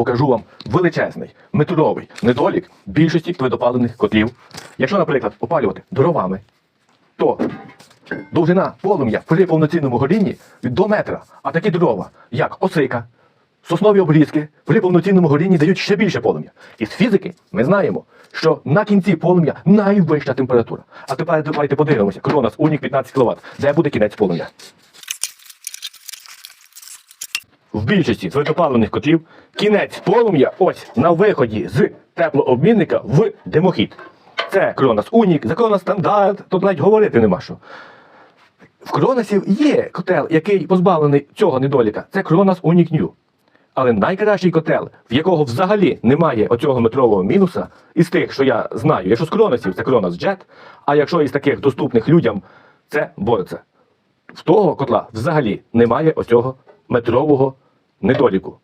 покажу вам величезний метровий недолік більшості твердопаливних котлів. Якщо, наприклад, опалювати дровами, то довжина полум'я при повноцінному горінні до метра, а такі дрова, як осика, соснові обрізки, при повноцінному горінні дають ще більше полум'я. Із фізики ми знаємо, що на кінці полум'я найвища температура. А тепер давайте подивимося. Кронос Унік 15 кВт. Де буде кінець полум'я? В більшості твердопаливних котлів кінець полум'я ось на виході з теплообмінника в димохід. Це Кронос Унік, за Кронос стандарт, тут навіть говорити нема що. В Кроносів є котел, який позбавлений цього недоліка. Це Кронос Унік Нью. Але найкращий котел, в якого взагалі немає оцього метрового мінуса, із тих, що я знаю, якщо з Кроносів, це Кронос Джет, а якщо із таких доступних людям, це Борце. В того котла взагалі немає оцього метрового недоліку.